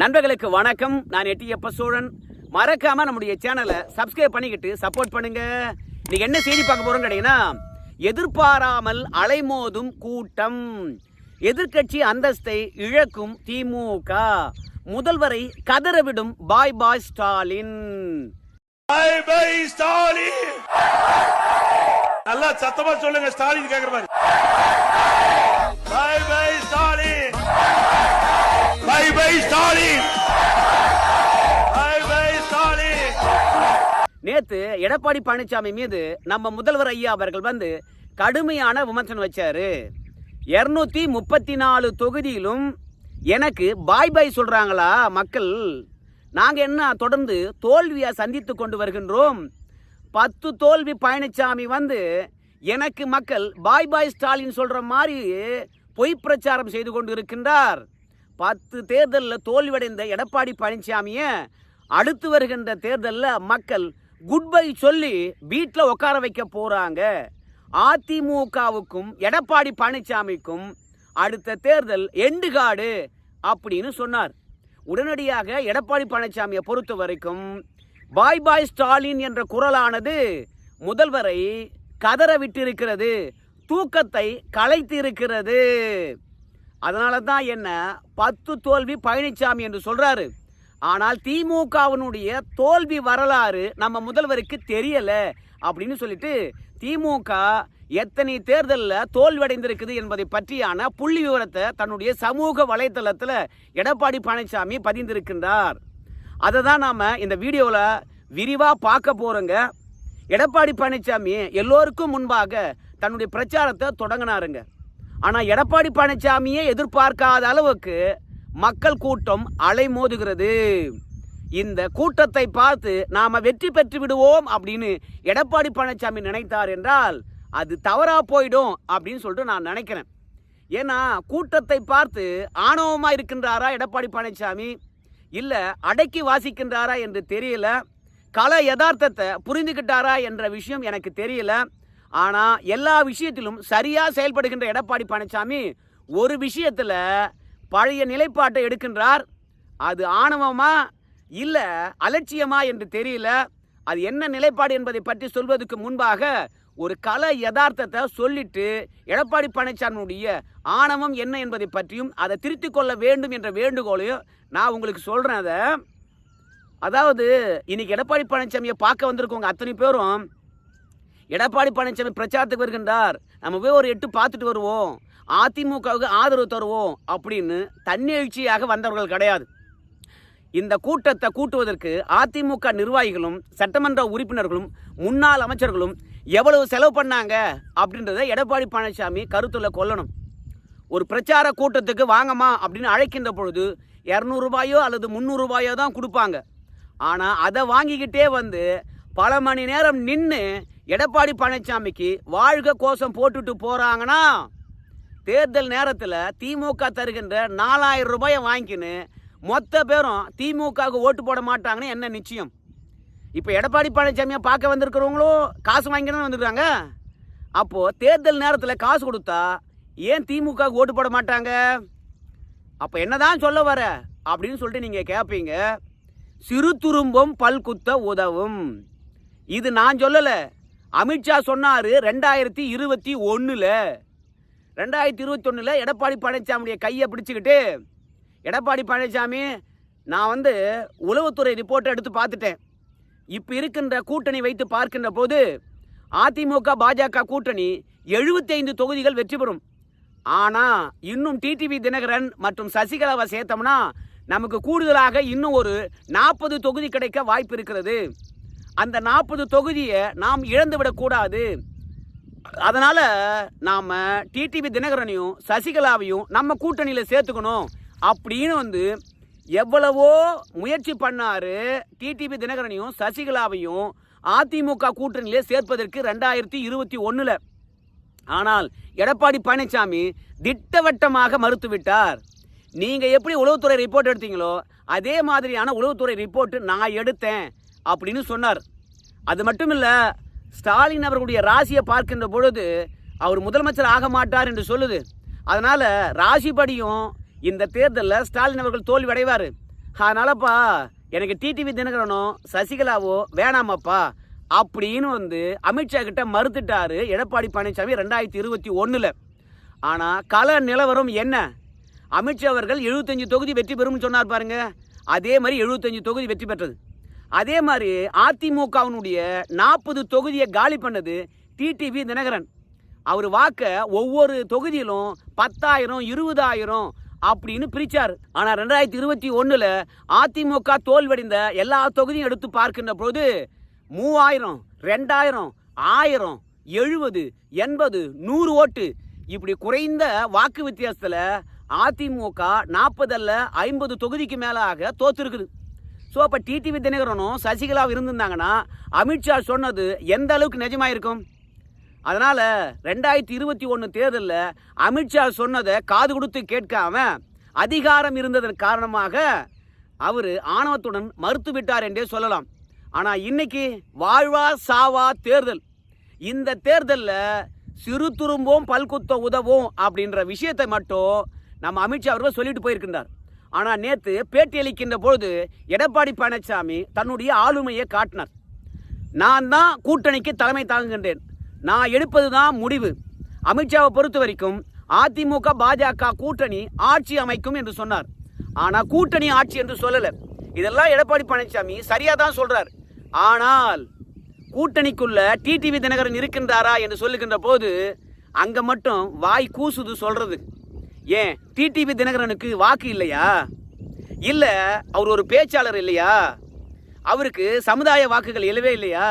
நண்பர்களுக்கு வணக்கம். நான் எட்டியப்ப சோழன். மறக்காம நம்முடைய சேனலை சப்ஸ்கிரைப் பண்ணிக்கிட்டு சப்போர்ட் பண்ணுங்க. இன்னைக்கு என்ன செய்தி பார்க்க போறோம் கேட்டீங்கன்னா எதிர்பாராமல் அலைமோதும் கூட்டம். எதிர்க்கட்சி அந்தஸ்தை இழக்கும் திமுக. முதல்வரை கதறவிடும் பாய் பாய் ஸ்டாலின். பாய் பாய் ஸ்டாலின். நல்லா சத்தமா சொல்லுங்க ஸ்டாலின் கேக்குற மாதிரி. பாய் பாய் அடுத்து எடப்பாடி பழனிசாமி மீது நம்ம முதல்வர் ஐயா அவர்கள் வந்து கடுமையான விமர்சனம் வச்சாரு. இரநூத்தி முப்பத்தி நாலு தொகுதியிலும் எனக்கு பாய் பாய் சொல்கிறாங்களா மக்கள்? நாங்கள் என்ன தொடர்ந்து தோல்வியை சந்தித்து கொண்டு வருகின்றோம். பத்து தோல்வி பழனிசாமி வந்து எனக்கு மக்கள் பாய் பாய் ஸ்டாலின் சொல்கிற மாதிரி பொய் பிரச்சாரம் செய்து கொண்டு இருக்கின்றார். பத்து தேர்தலில் தோல்வியடைந்த எடப்பாடி பழனிசாமியை அடுத்து வருகின்ற தேர்தலில் மக்கள் குட் பை சொல்லி வீட்டில் உட்கார வைக்க போகிறாங்க அதிமுகவுக்கும் எடப்பாடி பழனிசாமிக்கும் அடுத்த தேர்தல் எண்டுகாடு அப்படின்னு சொன்னார். உடனடியாக எடப்பாடி பழனிசாமியை பொறுத்த வரைக்கும் பாய் பாய் ஸ்டாலின் என்ற குரலானது முதல்வரை கதற விட்டிருக்கிறது தூக்கத்தை கலைத்து இருக்கிறது அதனால தான் என்ன பத்து தோல்வி பழனிசாமி என்று சொல்கிறாரு ஆனால் திமுகவினுடைய தோல்வி வரலாறு நம்ம முதல்வருக்கு தெரியல அப்படின்னு சொல்லிட்டு திமுக எத்தனை தேர்தலில் தோல்வியடைந்திருக்குது என்பதை பற்றியான புள்ளி விவரத்தை தன்னுடைய சமூக வலைத்தளத்தில் எடப்பாடி பழனிசாமி பதிந்திருக்கின்றார். அதை தான் நாம் இந்த வீடியோவில் விரிவாக பார்க்க போகிறோங்க எடப்பாடி பழனிசாமி எல்லோருக்கும் முன்பாக தன்னுடைய பிரச்சாரத்தை தொடங்கினாருங்க. ஆனால் எடப்பாடி பழனிசாமியே எதிர்பார்க்காத அளவுக்கு மக்கள் கூட்டம் அலைமோதுகிறது இந்த கூட்டத்தை பார்த்து நாம வெற்றி பெற்று விடுவோம் அப்படின்னு எடப்பாடி பழனிசாமி நினைத்தார் என்றால் அது தவறா போயிடும் அப்படின்னு சொல்லிட்டு நான் நினைக்கிறேன். ஏன்னா கூட்டத்தை பார்த்து ஆணவமா இருக்கின்றாரா எடப்பாடி பழனிசாமி? இல்ல அடக்கி வாசிக்கின்றாரா என்று தெரியல? கல யதார்த்தத்தை புரிந்துகிட்டாரா என்ற விஷயம் எனக்கு தெரியல. ஆனா எல்லா விஷயத்திலும் சரியா செயல்படுகின்ற எடப்பாடி பழனிசாமி ஒரு விஷயத்துல பழைய நிலைப்பாட்டை எடுக்கின்றார். அது ஆணவமா? இல்லை அலட்சியமா என்று தெரியல. அது என்ன நிலைப்பாடு என்பதை பற்றி சொல்வதற்கு முன்பாக ஒரு கல யதார்த்தத்தை சொல்லிட்டு எடப்பாடி பழனிசாமியுடைய ஆணவம் என்ன என்பதை பற்றியும் அதை திருத்திக் கொள்ள வேண்டும் என்ற வேண்டுகோளையும் நான் உங்களுக்கு சொல்கிறேன் அதை. அதாவது இன்னைக்கு எடப்பாடி பழனிசாமியை பார்க்க வந்திருக்கவங்க அத்தனை பேரும் எடப்பாடி பழனிசாமி பிரச்சாரத்துக்கு வருகின்றார். நம்ம போய் ஒரு எட்டு பார்த்துட்டு வருவோம். அதிமுகவுக்கு ஆதரவு தருவோம் அப்படின்னு தன்னெழுச்சியாக வந்தவர்கள் கிடையாது. இந்த கூட்டத்தை கூட்டுவதற்கு அதிமுக நிர்வாகிகளும் சட்டமன்ற உறுப்பினர்களும் முன்னாள் அமைச்சர்களும் எவ்வளவு செலவு பண்ணாங்க அப்படின்றத எடப்பாடி பழனிசாமி கருத்தில் கொள்ளணும். ஒரு பிரச்சார கூட்டத்துக்கு வாங்கம்மா அப்படின்னு அழைக்கின்ற பொழுது இரநூறுபாயோ அல்லது முந்நூறுபாயோ தான் கொடுப்பாங்க. ஆனால் அதை வாங்கிக்கிட்டே வந்து பல மணி நேரம் நின்று எடப்பாடி பழனிசாமிக்கு வாழ்க கோஷம் போட்டுட்டு போகிறாங்கன்னா தேர்தல் நேரத்தில் திமுக தருகின்ற நாலாயிரம் ரூபாயை வாங்கிக்கின்னு மொத்த பேரும் திமுகவுக்கு ஓட்டு போட மாட்டாங்கன்னு என்ன நிச்சயம்? இப்போ எடப்பாடி பழனிசாமியை பார்க்க வந்திருக்கிறவங்களும் காசு வாங்கி வந்துருக்காங்க அப்போது தேர்தல் நேரத்தில் காசு கொடுத்தா ஏன் திமுகவுக்கு ஓட்டு போட மாட்டாங்க? அப்போ என்னதான் சொல்ல வர அப்படின்னு சொல்லிட்டு நீங்கள் கேட்பீங்க சிறு துரும்பும் பல்குத்த உதவும். இது நான் சொல்லலை. அமித்ஷா சொன்னார் ரெண்டாயிரத்தி இருபத்தி ஒன்றில் ரெண்டாயிரத்தி இருபத்தொன்னில் எடப்பாடி பழனிசாமியுடைய கையை பிடிச்சிக்கிட்டு எடப்பாடி பழனிசாமி நான் வந்து உளவுத்துறை ரிப்போர்ட்டை எடுத்து பார்த்துட்டேன். இப்போ இருக்கின்ற கூட்டணி வைத்து பார்க்கின்ற போது அதிமுக பாஜக கூட்டணி 75 தொகுதிகள் வெற்றி பெறும். ஆனால் இன்னும் டிடிவி தினகரன் மற்றும் சசிகலாவை சேர்த்தோம்னா நமக்கு கூடுதலாக இன்னும் ஒரு நாற்பது தொகுதி கிடைக்க வாய்ப்பு இருக்கிறது. அந்த நாற்பது தொகுதியை நாம் இழந்து விடக்கூடாது அதனால் நாம் டிடிவி தினகரனையும் சசிகலாவையும் நம்ம கூட்டணியில் சேர்த்துக்கணும் அப்படின்னு வந்து எவ்வளவோ முயற்சி பண்ணார் டிடிவி தினகரனையும் சசிகலாவையும் அதிமுக கூட்டணியிலே சேர்ப்பதற்கு ரெண்டாயிரத்தி இருபத்தி ஒன்றில் ஆனால் எடப்பாடி பழனிசாமி திட்டவட்டமாக மறுத்துவிட்டார். நீங்கள் எப்படி உளவுத்துறை ரிப்போர்ட் எடுத்தீங்களோ அதே மாதிரியான உளவுத்துறை ரிப்போர்ட்டு நான் எடுத்தேன் அப்படின்னு சொன்னார். அது மட்டும் இல்லை ஸ்டாலின் அவர்களுடைய ராசியை பார்க்கின்ற பொழுது அவர் முதலமைச்சர் ஆக மாட்டார் என்று சொல்லுது. அதனால் ராசிப்படியும் இந்த தேர்தலில் ஸ்டாலின் அவர்கள் தோல்வி அடைவார். அதனாலப்பா எனக்கு டிடிவி தினகரனோ சசிகலாவோ வேணாமப்பா அப்படின்னு வந்து அமித்ஷா கிட்ட மறுத்துட்டாரு எடப்பாடி பழனிசாமி ரெண்டாயிரத்தி இருபத்தி ஒன்றில் ஆனால் கள நிலவரம் என்ன? அமித்ஷா அவர்கள் எழுபத்தஞ்சு தொகுதி வெற்றி பெறும்னு சொன்னார் பாருங்க. அதே மாதிரி எழுபத்தஞ்சு தொகுதி வெற்றி பெற்றது. அதே மாதிரி அதிமுகவினுடைய நாற்பது தொகுதியை காலி பண்ணது டிடிவி தினகரன். அவர் வாக்க ஒவ்வொரு தொகுதியிலும் பத்தாயிரம் இருபதாயிரம் அப்படின்னு பிரிச்சார். ஆனால் ரெண்டாயிரத்தி இருபத்தி ஒன்றில் அதிமுக தோல்வடைந்த எல்லா தொகுதியும் எடுத்து பார்க்கின்ற பொழுது மூவாயிரம் ரெண்டாயிரம் ஆயிரம் எழுபது எண்பது நூறு ஓட்டு. இப்படி குறைந்த வாக்கு வித்தியாசத்துல அதிமுக நாற்பதல்ல ஐம்பது தொகுதிக்கு மேலாக தோத்துருக்குது. ஸோ அப்போ டிடிவி தினகரனும் சசிகலாவும் இருந்திருந்தாங்கன்னா அமித்ஷா சொன்னது எந்த அளவுக்கு நிஜமாயிருக்கும்? அதனால் ரெண்டாயிரத்தி இருபத்தி ஒன்று தேர்தலில் அமித்ஷா சொன்னதை காது கொடுத்து கேட்காம அதிகாரம் இருந்ததன் காரணமாக அவர் ஆணவத்துடன் மறுத்து விட்டார் என்றே சொல்லலாம். ஆனால் இன்னைக்கு வாழ்வா சாவா தேர்தல். இந்த தேர்தலில் சிறு துரும்போம் பல்குத்த உதவும் அப்படின்ற விஷயத்தை மட்டும் நம்ம அமித்ஷா அவர்கள் சொல்லிட்டு போயிருக்கின்றார். ஆனால் நேற்று பேட்டியளிக்கின்ற பொழுது எடப்பாடி பழனிசாமி தன்னுடைய ஆளுமையை காட்டினார். நான் தான் கூட்டணிக்கு தலைமை தாங்குகின்றேன். நான் எடுப்பது தான் முடிவு. அமித்ஷாவை பொறுத்த வரைக்கும் அதிமுக பாஜக கூட்டணி ஆட்சி அமைக்கும் என்று சொன்னார். ஆனால் கூட்டணி ஆட்சி என்று சொல்லலை. இதெல்லாம் எடப்பாடி பழனிசாமி சரியாக தான் சொல்கிறார் ஆனால் கூட்டணிக்குள்ள டிடிவி தினகரன் இருக்கின்றாரா என்று சொல்லுகின்ற போது அங்கே மட்டும் வாய் கூசுது சொல்கிறது ஏன் டிடிவி தினகரனுக்கு வாக்கு இல்லையா? இல்ல அவர் ஒரு பேச்சாளர் இல்லையா? அவருக்கு சமுதாய வாக்குகள் இல்லவே இல்லையா?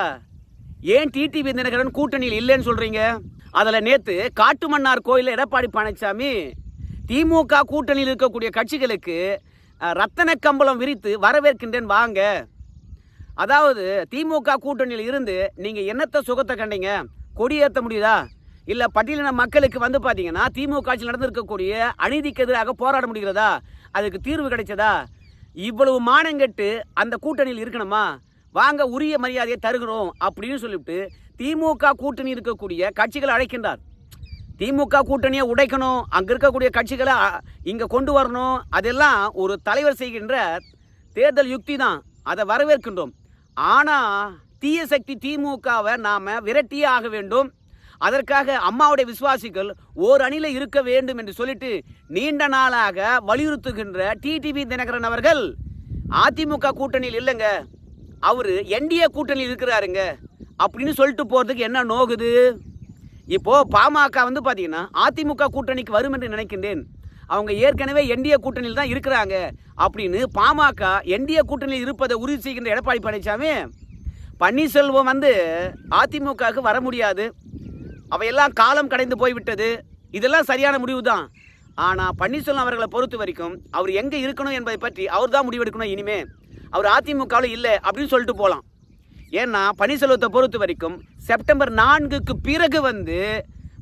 ஏன் டிடிவி தினகரன் கூட்டணியில் இல்லைன்னு சொல்றீங்க? அதில் நேத்து காட்டுமன்னார் கோயிலில் எடப்பாடி பழனிசாமி திமுக கூட்டணியில் இருக்கக்கூடிய கட்சிகளுக்கு ரத்தன கம்பளம் விரித்து வரவேற்கின்றேன் வாங்க. அதாவது திமுக கூட்டணியில் இருந்து நீங்கள் என்னத்த சுகத்தை கண்டீங்க? கொடியேற்ற முடியுதா? இல்லை பட்டியலின மக்களுக்கு வந்து பார்த்தீங்கன்னா திமுக ஆட்சியில் நடந்திருக்கக்கூடிய அநீதிக்கு எதிராக போராட முடிகிறதா? அதுக்கு தீர்வு கிடைச்சதா? இவ்வளவு மானங்கெட்டு அந்த கூட்டணியில் இருக்கணுமா? வாங்க உரிய மரியாதையை தருகிறோம் அப்படின்னு சொல்லிவிட்டு திமுக கூட்டணி இருக்கக்கூடிய கட்சிகளை அழைக்கின்றார். திமுக கூட்டணியை உடைக்கணும். அங்கே இருக்கக்கூடிய கட்சிகளை இங்கே கொண்டு வரணும். அதெல்லாம் ஒரு தலைவர் செய்கின்ற தேர்தல் யுக்தி தான். அதை வரவேற்கின்றோம். ஆனால் தீய சக்தி திமுகவை நாம் விரட்டியே ஆக வேண்டும். அதற்காக அம்மாவுடைய விசுவாசிகள் ஓர் அணியில் இருக்க வேண்டும் என்று சொல்லிட்டு நீண்ட நாளாக வலியுறுத்துகின்ற டிடிவி தினகரன் அவர்கள் அதிமுக கூட்டணியில் இல்லைங்க. அவர் என்டிஏ கூட்டணியில் இருக்கிறாருங்க. அப்படின்னு சொல்லிட்டு போகிறதுக்கு என்ன நோகுது? இப்போது பாமக வந்து பார்த்தீங்கன்னா அதிமுக கூட்டணிக்கு வரும் என்று நினைக்கின்றேன். அவங்க ஏற்கனவே என்டிஏ கூட்டணியில் தான் இருக்கிறாங்க. அப்படின்னு பாமக என்டிஏ கூட்டணியில் இருப்பதை உறுதி செய்கின்ற எடப்பாடி பழனிசாமி பன்னீர்செல்வம் வந்து அதிமுகவுக்கு வர முடியாது. அவையெல்லாம் காலம் கடைந்து போய்விட்டது. இதெல்லாம் சரியான முடிவு தான் ஆனால் பன்னீர்செல்வம் அவர்களை பொறுத்த வரைக்கும் அவர் எங்கே இருக்கணும் என்பதை பற்றி அவர் தான் முடிவெடுக்கணும் இனிமே. அவர் அதிமுகவில் இல்லை அப்படின்னு சொல்லிட்டு போகலாம் ஏன்னா பன்னீர்செல்வத்தை பொறுத்த வரைக்கும் செப்டம்பர் நான்குக்கு பிறகு வந்து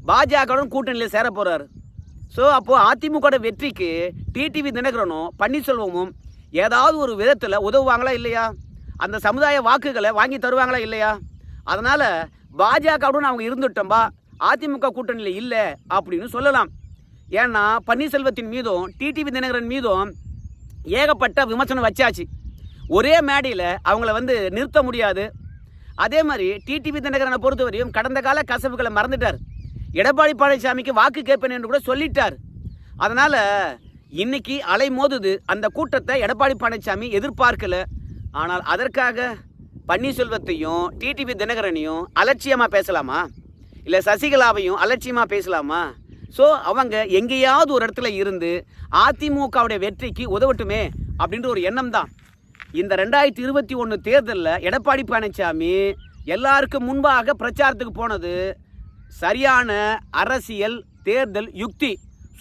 பாஜகவுடன் கூட்டணியில் சேர போகிறார் ஸோ அப்போது அதிமுக வெற்றிக்கு டிடிவி தினகரனும் பன்னீர்செல்வமும் ஏதாவது ஒரு விதத்தில் உதவுவாங்களா இல்லையா? அந்த சமுதாய வாக்குகளை வாங்கி தருவாங்களா இல்லையா? அதனால் பாஜகவுடன் அவங்க இருந்துட்டோம்பா அதிமுக கூட்டணியில் இல்லை அப்படின்னு சொல்லலாம். ஏன்னா பன்னீர்செல்வத்தின் மீதும் டிடிவி தினகரன் மீதும் ஏகப்பட்ட விமர்சனம் வச்சாச்சு. ஒரே மேடையில் அவங்கள வந்து நிறுத்த முடியாது. அதே மாதிரி டிடிவி தினகரனை பொறுத்தவரையும் கடந்த கால கசப்புகளை மறந்துட்டார். எடப்பாடி பழனிசாமிக்கு வாக்கு கேட்பேன் என்று கூட சொல்லிட்டார். அதனால் இன்னைக்கு அலை மோதுது அந்த கூட்டத்தை எடப்பாடி பழனிசாமி எதிர்பார்க்கல. ஆனால் அதற்காக பன்னீர்செல்வத்தையும் டிடிவி தினகரனையும் அலட்சியமாக பேசலாமா? இல்லை சசிகலாவையும் அலட்சியமாக பேசலாமா? ஸோ அவங்க எங்கேயாவது ஒரு இடத்துல இருந்து அதிமுகவுடைய வெற்றிக்கு உதவட்டுமே அப்படின்ற ஒரு எண்ணம் தான் இந்த ரெண்டாயிரத்தி இருபத்தி ஒன்று தேர்தலில் எடப்பாடி பழனிசாமி எல்லாருக்கும் முன்பாக பிரச்சாரத்துக்கு போனது சரியான அரசியல் தேர்தல் யுக்தி.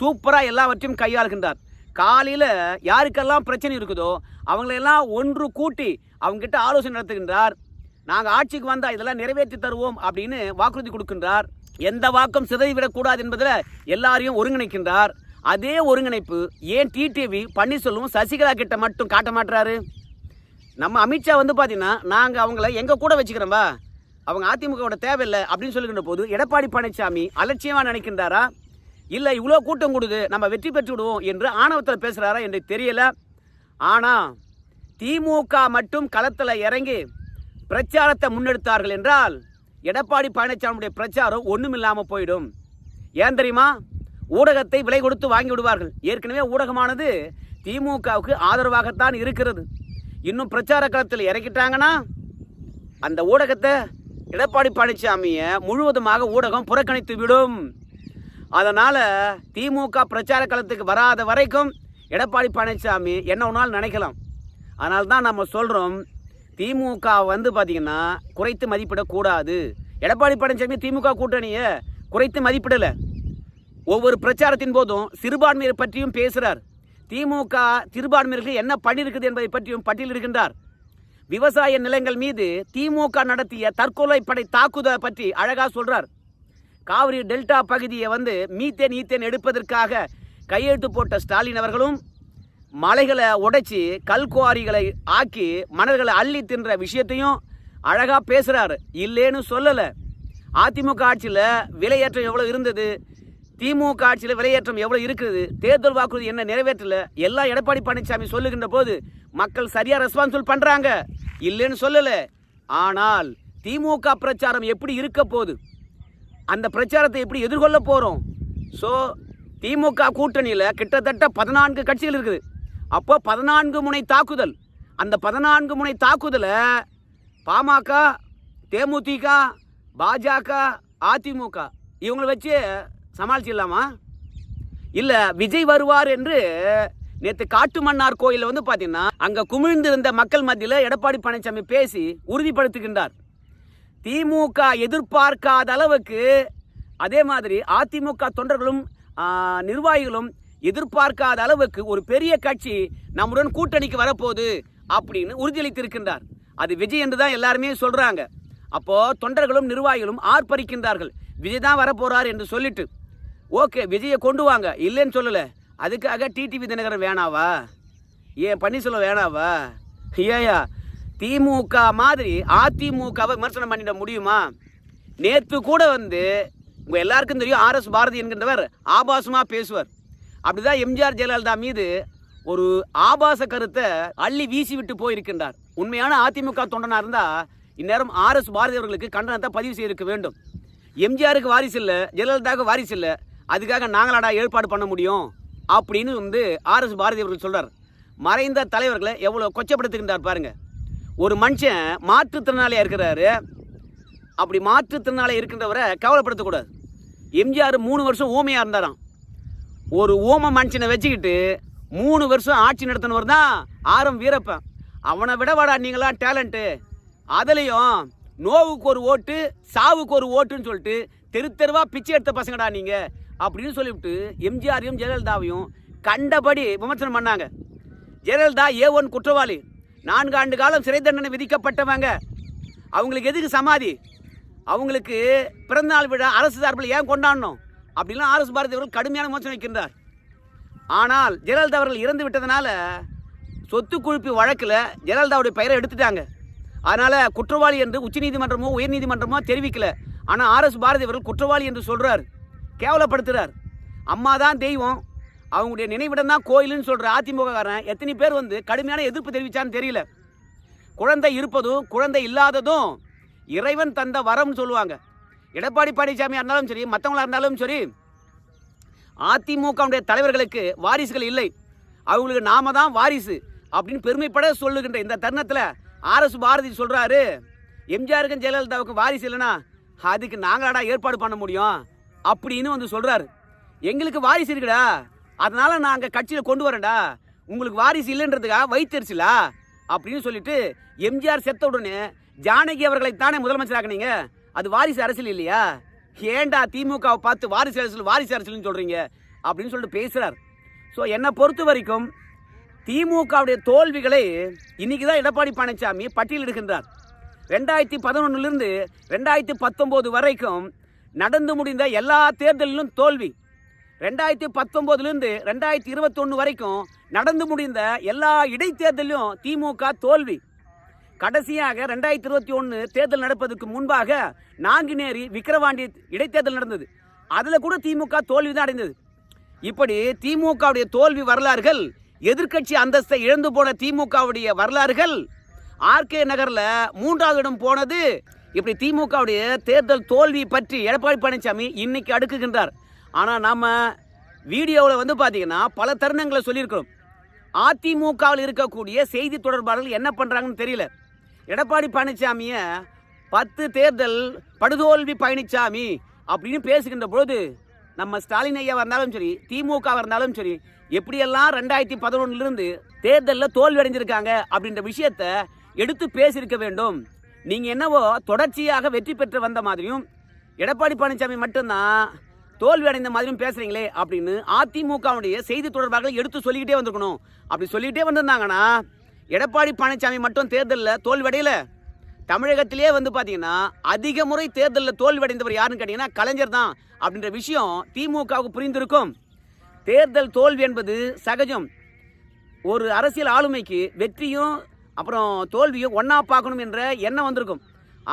சூப்பராக எல்லாவற்றையும் கையாளுகின்றார். காலையில் யாருக்கெல்லாம் பிரச்சனை இருக்குதோ அவங்களையெல்லாம் ஒன்று கூட்டி அவங்ககிட்ட ஆலோசனை நடத்துகின்றார் நாங்கள் ஆட்சிக்கு வந்தால் இதெல்லாம் நிறைவேற்றி தருவோம் அப்படின்னு வாக்குறுதி கொடுக்கின்றார். எந்த வாக்கம் சிதறிவிடக்கூடாது என்பதில் எல்லாரையும் ஒருங்கிணைக்கின்றார். அதே ஒருங்கிணைப்பு ஏன் டிடிவி பன்னீர்செல்வம் சசிகலா கிட்ட மட்டும் காட்ட மாட்டுறாரு நம்ம அமித்ஷா வந்து பார்த்தீங்கன்னா நாங்கள் அவங்கள எங்கள் கூட வச்சுக்கிறோம்பா அவங்க அதிமுகவோட தேவையில்லை அப்படின்னு சொல்லுகின்ற போது எடப்பாடி பழனிசாமி அலட்சியமாக நினைக்கின்றாரா? இல்லை இவ்வளோ கூட்டம் கொடுது நம்ம வெற்றி பெற்று விடுவோம் என்று ஆணவத்தில் பேசுகிறாரா என்று தெரியல. ஆனால் திமுக மட்டும் களத்தில் இறங்கி பிரச்சாரத்தை முன்னெடுத்தார்கள் என்றால் எடப்பாடி பழனிசாமியுடைய பிரச்சாரம் ஒன்றுமில்லாமல் போயிடும். ஏன் தெரியுமா? ஊடகத்தை விலை கொடுத்து வாங்கி விடுவார்கள். ஏற்கனவே ஊடகமானது திமுகவுக்கு ஆதரவாகத்தான் இருக்கிறது. இன்னும் பிரச்சார களத்தில் இறக்கிட்டாங்கன்னா அந்த ஊடகத்தை எடப்பாடி பழனிசாமியை முழுவதுமாக ஊடகம் புறக்கணித்து விடும். அதனால் திமுக பிரச்சார களத்துக்கு வராத வரைக்கும் எடப்பாடி பழனிசாமி என்ன ஒன்றாலும் நினைக்கலாம். அதனால தான் நம்ம சொல்கிறோம் திமுக வந்து பார்த்தீங்கன்னா குறைத்து மதிப்பிடக்கூடாது. எடப்பாடி பழனிசாமி திமுக கூட்டணியை குறைத்து மதிப்பிடலை. ஒவ்வொரு பிரச்சாரத்தின் போதும் சிறுபான்மையர் பற்றியும் பேசுகிறார் திமுக சிறுபான்மையர்களுக்கு என்ன பண்ணியிருக்குது என்பதை பற்றியும் பட்டியலிடுகின்றார் விவசாய நிலங்கள் மீது திமுக நடத்திய தற்கொலை படை தாக்குதலை பற்றி அழகாக சொல்கிறார் காவிரி டெல்டா பகுதியை வந்து மீத்தேன் ஈத்தேன் எடுப்பதற்காக கையெழுத்து போட்ட ஸ்டாலின் அவர்களும் மலைகளை உடைச்சி கல்குவாரிகளை ஆக்கி மணல்களை அள்ளி தின்ற விஷயத்தையும் அழகாக பேசுகிறாரு இல்லைன்னு சொல்லலை. அதிமுக ஆட்சியில் விலையேற்றம் எவ்வளோ இருந்தது? திமுக ஆட்சியில் விலையேற்றம் எவ்வளோ இருக்குது? தேர்தல் வாக்குறுதி என்ன நிறைவேற்றல? எல்லாம் எடப்பாடி பழனிசாமி சொல்லுகின்ற போது மக்கள் சரியாக ரெஸ்பான்சிபிள் பண்ணுறாங்க இல்லைன்னு சொல்லலை. ஆனால் திமுக பிரச்சாரம் எப்படி இருக்க போகுது? அந்த பிரச்சாரத்தை எப்படி எதிர்கொள்ள போகிறோம் ஸோ திமுக கூட்டணியில் கிட்டத்தட்ட பதினான்கு கட்சிகள் இருக்குது. அப்போ பதினான்கு முனை தாக்குதல். அந்த பதினான்கு முனை தாக்குதலை பாமக தேமுதிக பாஜக அதிமுக இவங்களை வச்சு சமாளிச்சிடலாமா? இல்லை விஜய் வருவார் என்று நேற்று காட்டுமன்னார் கோயிலில் வந்து பார்த்தீங்கன்னா அங்கே குமிழ்ந்திருந்த மக்கள் மத்தியில் எடப்பாடி பழனிசாமி பேசி உறுதிப்படுத்துகின்றார். திமுக எதிர்பார்க்காத அளவுக்கு அதே மாதிரி அதிமுக தொண்டர்களும் நிர்வாகிகளும் எதிர்பார்க்காத அளவுக்கு ஒரு பெரிய கட்சி நம்முடன் கூட்டணிக்கு வரப்போகுது அப்படின்னு உறுதியளித்திருக்கின்றார். அது விஜய் என்று தான் எல்லாருமே சொல்கிறாங்க அப்போ தொண்டர்களும் நிர்வாகிகளும் ஆர்ப்பரிக்கின்றார்கள். விஜய் தான் வரப்போகிறார் என்று சொல்லிட்டு. ஓகே விஜயை கொண்டு வாங்க. இல்லைன்னு சொல்லலை. அதுக்காக டிடிவி தினகரன் வேணாவா? ஏன் பன்னீர்செல்வம் வேணாவா? ஏயா திமுக மாதிரி அதிமுகவை விமர்சனம் பண்ணிட முடியுமா? நேற்று கூட வந்து உங்கள் எல்லாருக்கும் தெரியும் ஆர்எஸ் பாரதி என்கின்றவர் ஆபாசமாக பேசுவார். அப்படிதான் எம்ஜிஆர் ஜெயலலிதா மீது ஒரு ஆபாச கருத்தை அள்ளி வீசி விட்டு போயிருக்கின்றார். உண்மையான அதிமுக தொண்டனாக இருந்தால் இந்நேரம் ஆர்எஸ் பாரதி அவர்களுக்கு கண்டனத்தை பதிவு செய்திருக்க வேண்டும். எம்ஜிஆருக்கு வாரிசு இல்லை ஜெயலலிதாவுக்கு வாரிசு இல்லை அதுக்காக நாங்களாடா ஏற்பாடு பண்ண முடியும் அப்படின்னு வந்து ஆர்எஸ் பாரதி அவர்கள் சொல்கிறார் மறைந்த தலைவர்களை எவ்வளோ கொச்சப்படுத்துகின்றார் பாருங்கள் ஒரு மனுஷன் மாற்றுத்திறனாளியாக இருக்கிறாரு. அப்படி மாற்றுத்திறனாளி இருக்கின்றவரை கவலைப்படுத்தக்கூடாது. எம்ஜிஆர் மூணு வருஷம் ஊமையாக இருந்தாராம். ஒரு ஊம மனுஷனை வச்சுக்கிட்டு மூணு வருஷம் ஆட்சி நடத்தினவர் தான் ஆரம் வீரப்பன். அவனை விட வாடா நீங்களா டேலண்ட்டு. அதுலேயும் நோவுக்கு ஒரு ஓட்டு சாவுக்கு ஒரு ஓட்டுன்னு சொல்லிட்டு தெரு தெருவாக பிச்சை எடுத்த பசங்கடா நீங்கள் அப்படின்னு சொல்லிவிட்டு எம்ஜிஆரையும் ஜெயலலிதாவையும் கண்டபடி விமர்சனம் பண்ணாங்க. ஜெயலலிதா ஏ ஒன் குற்றவாளி. நான்கு ஆண்டு காலம் சிறை தண்டனை விதிக்கப்பட்டவங்க. அவங்களுக்கு எதுக்கு சமாதி? அவங்களுக்கு பிறந்தநாள் விழா அரசு சார்பில் ஏன் கொண்டாடணும்? அப்படிலாம் ஆர்எஸ் பாரதி அவர்கள் கடுமையான மோசம் வைக்கின்றார். ஆனால் ஜெயலலிதா அவர்கள் இறந்து விட்டதுனால சொத்து குழுப்பு வழக்கில் ஜெயலலிதாவுடைய பெயரை எடுத்துட்டாங்க. அதனால் குற்றவாளி என்று உச்சநீதிமன்றமோ உயர்நீதிமன்றமோ தெரிவிக்கல. ஆனால் ஆர்எஸ் பாரதி அவர்கள் குற்றவாளி என்று சொல்கிறார் கேவலப்படுத்துகிறார் அம்மா தான் தெய்வம். அவங்களுடைய நினைவிடம் தான் கோயிலுன்னு சொல்கிற அதிமுககாரன் எத்தனை பேர் வந்து கடுமையான எதிர்ப்பு தெரிவித்தான்னு தெரியல. குழந்தை இருப்பதும் குழந்தை இல்லாததும் இறைவன் தந்த வரம்னு சொல்லுவாங்க. எடப்பாடி பழனிசாமியாக இருந்தாலும் சரி மற்றவங்களா இருந்தாலும் சரி அதிமுகவுடைய தலைவர்களுக்கு வாரிசுகள் இல்லை. அவங்களுக்கு நாம தான் வாரிசு அப்படின்னு பெருமைப்பட சொல்லுகின்ற இந்த தருணத்தில் ஆர்எஸ் பாரதி சொல்கிறாரு எம்ஜிஆருக்கும் ஜெயலலிதாவுக்கும் வாரிசு இல்லைன்னா அதுக்கு நாங்களாடா ஏற்பாடு பண்ண முடியும் அப்படின்னு வந்து சொல்கிறாரு எங்களுக்கு வாரிசு இருக்குடா அதனால் நாங்கள் கட்சியில் கொண்டு வரேன்டா. உங்களுக்கு வாரிசு இல்லைன்றதுக்காக வைத்தறிச்சிலா அப்படின்னு சொல்லிட்டு எம்ஜிஆர் செத்த உடனே ஜானகி அவர்களை தானே முதலமைச்சராக்குனீங்க? அது வாரிசு அரசியல் இல்லையா? ஏன்டா திமுகவை பார்த்து வாரிசு அரசியல் வாரிசு அரசியல்னு சொல்கிறீங்க அப்படின்னு சொல்லிட்டு பேசுகிறார் ஸோ என்னை பொறுத்த வரைக்கும் திமுகவுடைய தோல்விகளை இன்றைக்கி தான் எடப்பாடி பழனிசாமி பட்டியலிடுகின்றார் ரெண்டாயிரத்தி பதினொன்னுலேருந்து ரெண்டாயிரத்தி பத்தொம்போது வரைக்கும் நடந்து முடிந்த எல்லா தேர்தலிலும் தோல்வி. ரெண்டாயிரத்தி பத்தொம்போதுலேருந்து ரெண்டாயிரத்தி இருபத்தொன்று வரைக்கும் நடந்து முடிந்த எல்லா இடைத்தேர்தலையும் திமுக தோல்வி. கடைசியாக ரெண்டாயிரத்தி இருபத்தி ஒன்று தேர்தல் நடப்பதற்கு முன்பாக நாங்குநேரி விக்கிரவாண்டி இடைத்தேர்தல் நடந்தது. அதில் கூட திமுக தோல்வி தான் அடைந்தது. இப்படி திமுகவுடைய தோல்வி வரலாறுகள் எதிர்க்கட்சி அந்தஸ்தை இழந்து போன திமுகவுடைய வரலாறுகள் ஆர்கே நகரில் மூன்றாவது இடம் போனது. இப்படி திமுகவுடைய தேர்தல் தோல்வி பற்றி எடப்பாடி பழனிசாமி இன்னைக்கு அடுக்குகின்றார். ஆனால் நம்ம வீடியோவில் வந்து பார்த்தீங்கன்னா பல தருணங்களை சொல்லியிருக்கிறோம். அதிமுகவில் இருக்கக்கூடிய செய்தி தொடர்பாளர்கள் என்ன பண்ணுறாங்கன்னு தெரியல. எடப்பாடி பழனிசாமியை பத்து தேர்தல் படுதோல்வி பழனிசாமி அப்படின்னு பேசுகின்ற பொழுது நம்ம ஸ்டாலின் ஐயா இருந்தாலும் சரி திமுக இருந்தாலும் சரி எப்படியெல்லாம் ரெண்டாயிரத்தி பதினொன்னுலேருந்து தேர்தலில் தோல்வி அடைஞ்சிருக்காங்க அப்படின்ற விஷயத்த எடுத்து பேசியிருக்க வேண்டும். நீங்கள் என்னவோ தொடர்ச்சியாக வெற்றி பெற்று வந்த மாதிரியும் எடப்பாடி பழனிசாமி மட்டும்தான் தோல்வி அடைந்த மாதிரியும் பேசுகிறீங்களே அப்படின்னு அதிமுகவுடைய செய்தி தொடர்பாக எடுத்து சொல்லிக்கிட்டே வந்திருக்கணும். அப்படி சொல்லிக்கிட்டே வந்திருந்தாங்கன்னா எடப்பாடி பழனிசாமி மட்டும் தேர்தலில் தோல்வி அடையல தமிழகத்திலே வந்து பார்த்தீங்கன்னா அதிக முறை தேர்தலில் தோல்வி அடைந்தவர் யாருன்னு கேட்டிங்கன்னா கலைஞர் தான் அப்படின்ற விஷயம் திமுகவுக்கு புரிந்திருக்கும். தேர்தல் தோல்வி என்பது சகஜம். ஒரு அரசியல் ஆளுமைக்கு வெற்றியும் அப்புறம் தோல்வியும் ஒன்றா பார்க்கணும் என்ற எண்ணம் வந்திருக்கும்.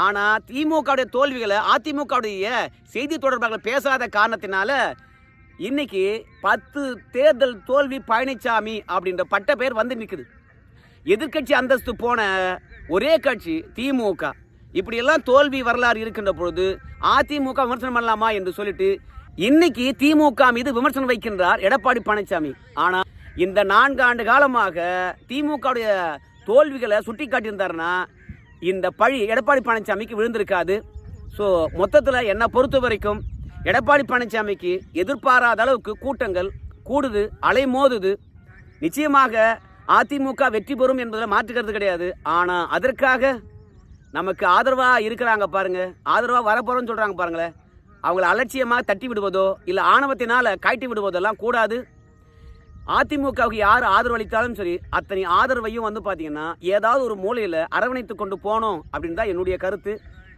ஆனால் திமுகவுடைய தோல்விகளை அதிமுகவுடைய செய்தி தொடர்பாளர்கள் பேசாத காரணத்தினால இன்னைக்கு பத்து தேர்தல் தோல்வி பழனிசாமி அப்படின்ற பட்ட பெயர் வந்து நிற்குது எதிர்க்கட்சி அந்தஸ்து போன ஒரே கட்சி திமுக. இப்படியெல்லாம் தோல்வி வரலாறு இருக்கின்ற பொழுது அதிமுக விமர்சனம் பண்ணலாமா என்று சொல்லிட்டு இன்னைக்கு திமுக மீது விமர்சனம் வைக்கின்றார் எடப்பாடி பழனிசாமி. ஆனால் இந்த நான்கு ஆண்டு காலமாக திமுகவுடைய தோல்விகளை சுட்டி காட்டியிருந்தாருன்னா இந்த பழி எடப்பாடி பழனிசாமிக்கு விழுந்திருக்காது. ஸோ மொத்தத்தில் என்னை பொறுத்த வரைக்கும் எடப்பாடி பழனிசாமிக்கு எதிர்பாராத அளவுக்கு கூட்டங்கள் கூடுது அலை மோதுது நிச்சயமாக அதிமுக வெற்றி பெறும் என்பதில் மாற்றுக்கிறது கிடையாது. ஆனால் அதற்காக நமக்கு ஆதரவாக இருக்கிறாங்க பாருங்கள் ஆதரவாக வரப்போகிறோன்னு சொல்கிறாங்க பாருங்களேன் அவங்கள அலட்சியமாக தட்டி விடுவதோ இல்லை ஆணவத்தினால் காட்டி விடுவதெல்லாம் கூடாது. அதிமுகவுக்கு யார் ஆதரவு அளித்தாலும் சரி அத்தனை ஆதரவையும் வந்து பார்த்தீங்கன்னா ஏதாவது ஒரு மூலையில் அரவணைத்து கொண்டு போனோம் அப்படின்னு தான் என்னுடைய கருத்து.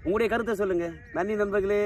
உங்களுடைய கருத்தை சொல்லுங்கள் நன்றி நண்பர்களே.